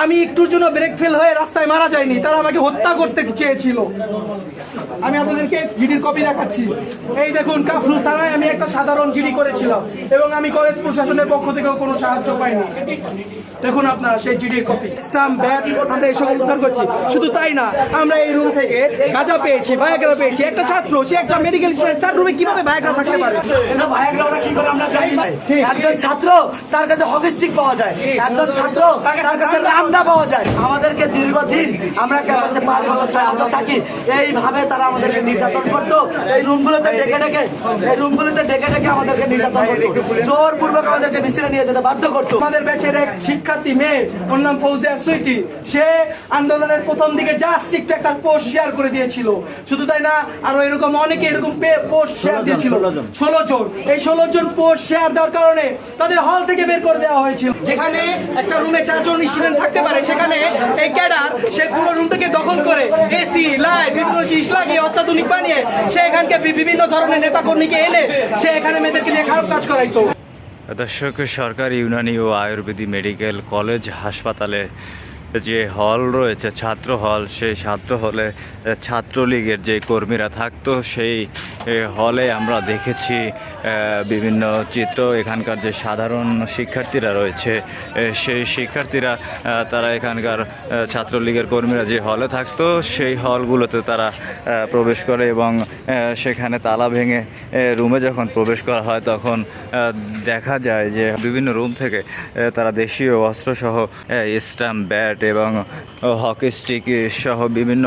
আমি একটুর জন্য ব্রেক ফেল হয়ে রাস্তায় মারা যায়নি তারা আমাকে হত্যা করতে চেয়েছিল। আমি আপনাদেরকে জিডির কপি দেখাচ্ছি। এই দেখুন কাফরুল থানায় আমি একটা সাধারণ জিডি করেছিলাম এবং আমি কলেজ প্রশাসনের পক্ষ থেকেও কোনো সাহায্য পাইনি। দেখুন আপনারা সেই জিডির কপি স্টাম্প ব্যাট আমরা এইসব উদ্ধার করছি। শুধু তাই না আমরা এই রুম থেকে গাঁজা পেয়েছি ভায়াগ্রা পেয়েছি। একটা ছাত্র সে একটা মেডিকেল স্টুডেন্ট তার রুমে কীভাবে ভায়াগ্রা থাকতে পারে? ছাত্র তার কাছে হকি স্টিক পাওয়া যায়। একজন ছাত্র তার কাছে রামদা পাওয়া যায়। আমাদেরকে দীর্ঘদিন আমরা ক্যাম্পাসে পাঁচ বছর ছয় বছর থাকি। এইভাবে তারা আমাদেরকে নির্যাতন করতো। এই রুমগুলোতে ডেকে ডেকে এই রুমগুলোতে ডেকে ডেকে আমাদেরকে নির্যাতন করতো। জোরপূর্বক আমাদেরকে মিছিলে নিয়ে যেতে বাধ্য করতো। আমাদের ব্যাচের এক শিক্ষার্থী মেয়ে ওর নাম ফৌজিয়া সুইটি। সে আন্দোলনের প্রথম দিকে জাস্ট একটা একটা পোস্ট শেয়ার করে দিয়েছিল। শুধু তাই না আরও এরকম অনেকে এরকম পোস্ট শেয়ার দিয়েছিল। ষোলো জন। এই ষোলো জন পোস্ট শেয়ার দেওয়ার কারণে তাদের হল থেকে বের করে দেওয়া হয়েছিল। যেখানে একটা রুমে চারজন স্টুডেন্ট থাকতে পারে, সেখানে এই ক্যাডার, সে পুরো রুমটাকে দখল করে। এসি লাইট বিভিন্ন জিনিস লাগিয়ে অত্যাধুনিক বানিয়ে সে এখানকে বিভিন্ন ধরনের নেতাকর্মীকে এনে সে এখানে মেয়েদেরকে নিয়ে খারাপ কাজ করাইতো। দর্শক, সরকারি ইউনানি ও আয়ুর্বেদিক মেডিকেল কলেজ হাসপাতালে যে হল রয়েছে, ছাত্র হল, সেই ছাত্র হলে ছাত্রলীগের যে কর্মীরা থাকতো, সেই হলে আমরা দেখেছি বিভিন্ন চিত্র। এখানকার যে সাধারণ শিক্ষার্থীরা রয়েছে সেই শিক্ষার্থীরা তারা এখানকার ছাত্রলীগের কর্মীরা যে হলে থাকতো, সেই হলগুলোতে তারা প্রবেশ করে এবং সেখানে তালা ভেঙে রুমে যখন প্রবেশ করা হয়, তখন দেখা যায় যে বিভিন্ন রুম থেকে তারা দেশীয় অস্ত্রসহ স্ট্যাম্প, ব্যাট এবং হকি স্টিক সহ বিভিন্ন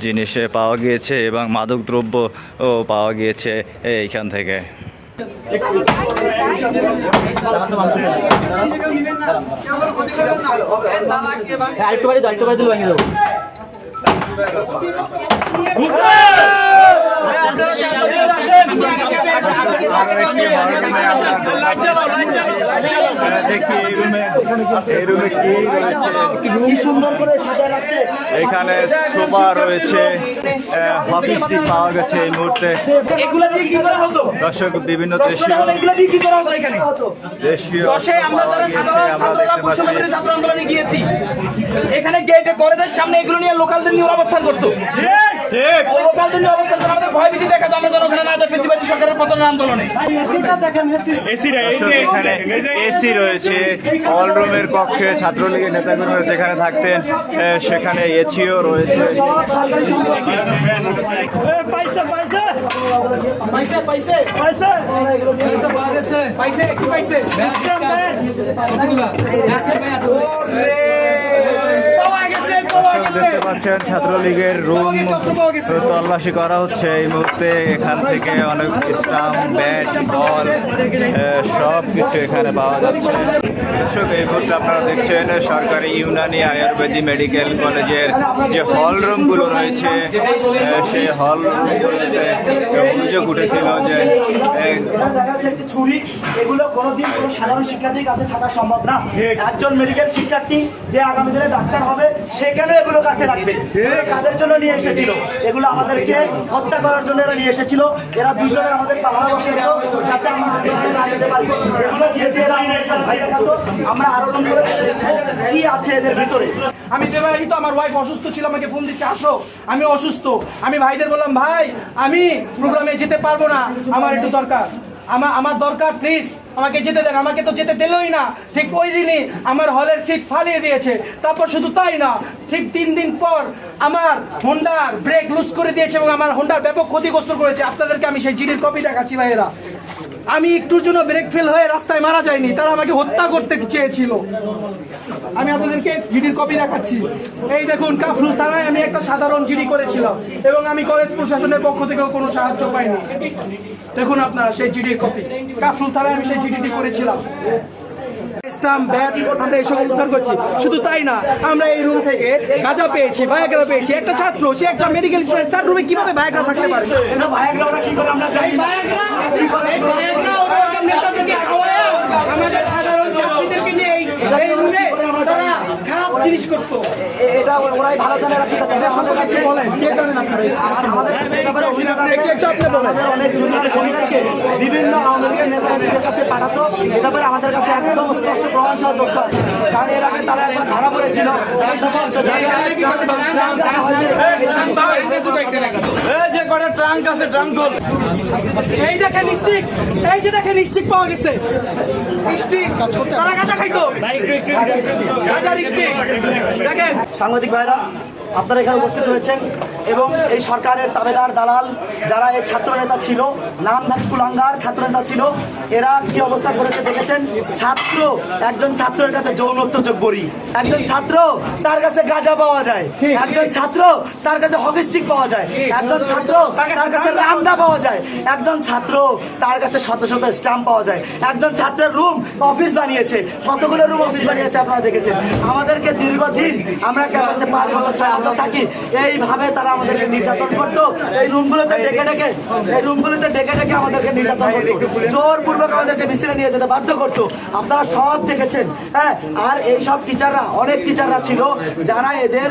জিনিস পাওয়া গিয়েছে এবং মাদকদ্রব্য ও, পাওয়া গিয়েছে এইখান থেকে। দেবো দেখি এই রুমে এই রুমে কি রয়েছে? এখানে সোফা রয়েছে হকি পাওয়া গেছে এই মুহূর্তে। দর্শক বিভিন্ন দেশীয় দেশীয় এখানে গেটে কলেজের সামনে এগুলো নিয়ে লোকালদের নিয়ে অবস্থান করতো। লোকালদের নিয়ে অবস্থান আমাদের ভয়ভীতি দেখাতো আমরা যেন ওখানে না ফেসিবাদী সরকারের পতনের আন্দোলনে। এসি রয়েছে অলরুমের কক্ষে ছাত্রলীগের নেতাকর্মীরা যেখানে থাকতেন সেখানে এসিও রয়েছে। পাইছে পাচ্ছেন ছাত্রলীগের রুম তল্লাশি করা হচ্ছে এই মুহূর্তে। এখান থেকে অনেক স্টাম্প, ব্যাট, বল সব কিছু এখানে পাওয়া যাচ্ছে। দর্শক এই মুহূর্তে আপনারা দেখছেন সরকারি ইউনানি আয়ুর্বেদি মেডিকেল কলেজের যে হল রুমগুলো রয়েছে সেই হল রুমগুলোতে অভিযোগ উঠেছিল যে ছুরি এগুলো কোনোদিন কোনো সাধারণ শিক্ষার্থীর কাছে থাকা সম্ভব না। একজন মেডিকেল শিক্ষার্থী যে আগামী দিনে ডাক্তার হবে সেখানে এগুলো কাছে রাখবে? কাদের জন্য নিয়ে এসেছিল? এগুলো আমাদেরকে হত্যা করার জন্য এরা নিয়ে এসেছিল। এরা দুজনে আমাদের পাহাড়া বসে যাতে আমরা আন্দোলনে পারি। এগুলো দিয়ে দিয়ে এরা আমাদের ভাই আমরা আমি ওয়াইফ অসুস্থ ছিল, আমাকে ফোন দিচ্ছে, আসো। আমি অসুস্থ। আমি ভাইদের বললাম, ভাই, আমি প্রোগ্রামে যেতে পারব না। আমার একটু দরকার। আমার আমার দরকার প্লিজ আমাকে যেতে দেন। আমাকে তো যেতে দিলই না। ঠিক ওই দিনই আমার হলের সিট ফালিয়ে দিয়েছে। তারপর শুধু তাই না, ঠিক তিন দিন পর আমার হোন্ডার ব্রেক লুজ করে দিয়েছে এবং আমার হোন্ডার ব্যাপক ক্ষতিগ্রস্ত করেছে। আপনাদেরকে আমি সেই জিডির কপি দেখাচ্ছি, ভাইয়েরা। আমি একটুর জন্য ব্রেক ফেল হয়ে রাস্তায় মারা যায়নি তারা আমাকে হত্যা করতে চেয়েছিল। আমি আপনাদেরকে জিডির কপি দেখাচ্ছি। এই দেখুন, কাফরুল থানায় আমি একটা সাধারণ জিডি করেছিলাম এবং আমি কলেজ প্রশাসনের পক্ষ থেকেও কোনো সাহায্য পাইনি। দেখুন আপনারা সেই জিডির কপি কাফরুল থানায় আমি সেই জিডিটি করেছিলাম। স্টাম্প ব্যাট আমরা এইসব উদ্ধার করছি। শুধু তাই না আমরা এই রুম থেকে গাঁজা পেয়েছি ভায়াগ্রা পেয়েছি। একটা ছাত্র সে একটা মেডিকেল স্টুডেন্ট তার রুমে কীভাবে ভায়াগ্রা থাকতে পারে? আমাদের সাধারণ ছাত্রীদেরকে নিয়ে এই রুমে জিনিস করতো। এটা ওরাই ভালো জানে কি হবে। আমাদের কাছে আমাদের কাছে এই ব্যাপারে অভিযোগ আছে। আমাদের অনেক জুনিয়র বোনদেরকে বিভিন্ন আওয়ামী লীগের নেতাদের কাছে পাঠাতো। এ ব্যাপারে আমাদের কাছে একদম স্পষ্ট প্রমাণ সহ তথ্য আছে। কারণ এর আগে তারা একবার ধরা পড়েছিল। এই সময় যে ট্রাঙ্ক আছে ট্রাঙ্ক গোল। এই দেখেন স্টিক এই যে দেখেন স্টিক পাওয়া গেছে। স্টিক তারা গাঁজা খাইতো। গাঁজার স্টিক দেখেন। সাংবাদিক ভাইরা আপনারা এখানে উপস্থিত হয়েছেন এবং এই সরকারের তাবেদার দালাল যারা এই ছাত্র নেতা ছিল নামধারী কুলাঙ্গার ছাত্র নেতা ছিল এরা কি অবস্থা করেছে দেখেছেন? ছাত্র একজন ছাত্রের কাছে যৌনত্ব যোগ্যরি একজন ছাত্র তার কাছে গাঁজা পাওয়া যায়। একজন ছাত্র তার কাছে হকিস্টিক পাওয়া যায়। একজন ছাত্র তার কাছে রামদা পাওয়া যায়। একজন ছাত্র তার কাছে শত শত স্টাম্প পাওয়া যায়। একজন ছাত্রের রুম অফিস বানিয়েছে। কতগুলো রুম অফিস বানিয়েছে আপনারা দেখেছেন? আমাদেরকে দীর্ঘদিন আমরা ক্যাম্পাসে পাঁচ বছর ছয় বছর থাকি। এইভাবে তারা আমাদেরকে নির্যাতন করতো। এই রুমগুলোতে ডেকে ডেকে এই রুমগুলোতে ডেকে ডেকে আমাদেরকে নির্যাতন করতো। জোরপূর্বক আমাদেরকে মিছিলে নিয়ে যেতে বাধ্য করতো। আপনারা সব দেখেছেন হ্যাঁ? আর এই সব টিচাররা, অনেক টিচাররা ছিল যারা এদের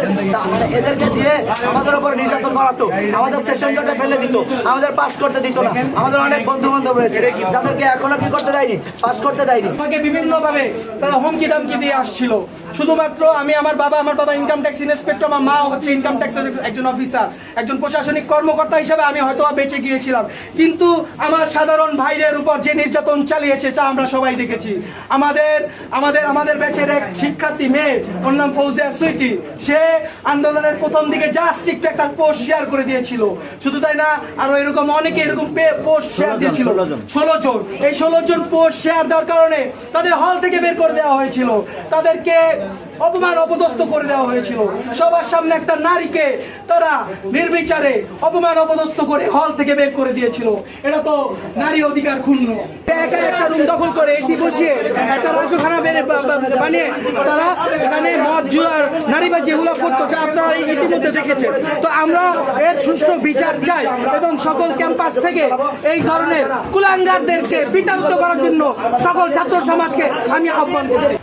এদেরকে দিয়ে আমাদের উপর নির্যাতন করাতো। আমাদের সেশন জটে ফেলে দিত, আমাদের পাস করতে দিত না। আমাদের অনেক বন্ধু বান্ধব রয়েছে, যাদেরকে এখনও কি করতে দেয়নি? পাস করতে দেয়নি। আমাকে বিভিন্ন ভাবে তারা হুমকি দামকি দিয়ে আসছিল। শুধুমাত্র আমি, আমার বাবা আমার বাবা ইনকাম ট্যাক্স ইন্সপেক্টর আমার মা হচ্ছে ইনকাম ট্যাক্সের একজন অফিসার একজন প্রশাসনিক কর্মকর্তা হিসেবে আমি হয়তো বেঁচে গিয়েছিলাম। কিন্তু আমার সাধারণ ভাইদের উপর যে নির্যাতন চালিয়েছে তা আমরা সবাই দেখেছি। আমাদের আমাদের আমাদের ব্যাচের এক শিক্ষার্থী মেয়ে ওর নাম ফৌজিয়া সুইটি। সে আন্দোলনের প্রথম দিকে জাস্ট একটু একটা পোস্ট শেয়ার করে দিয়েছিল। শুধু তাই না আরও এরকম অনেকে এরকম পোস্ট শেয়ার দিয়েছিল। ষোলো জন। এই ষোলো জন পোস্ট শেয়ার দেওয়ার কারণে তাদের হল থেকে বের করে দেওয়া হয়েছিল। তাদেরকে অপমান অপদস্থ করে দেওয়া হয়েছিল। সবার সামনে একটা নারীকে তারা নির্বিচারে অপমান অপদস্থ করে হল থেকে বের করে দিয়েছিল। এটা তো নারী অধিকার ক্ষুণ্ণ। একা একটা রুম দখল করে এসি বসিয়ে একটা রাজখানা বেড়ে বানিয়ে তারা এখানে মদ জুয়ার নারীবাজি এগুলো করতো, যা আপনারা ইতিমধ্যে দেখেছেন। তো আমরা এর সুষ্ঠু বিচার চাই এবং সকল ক্যাম্পাস থেকে এই ধরনের কুলাঙ্গারদেরকে বিতাড়িত করার জন্য সকল ছাত্র সমাজকে আমি আহ্বান করছি।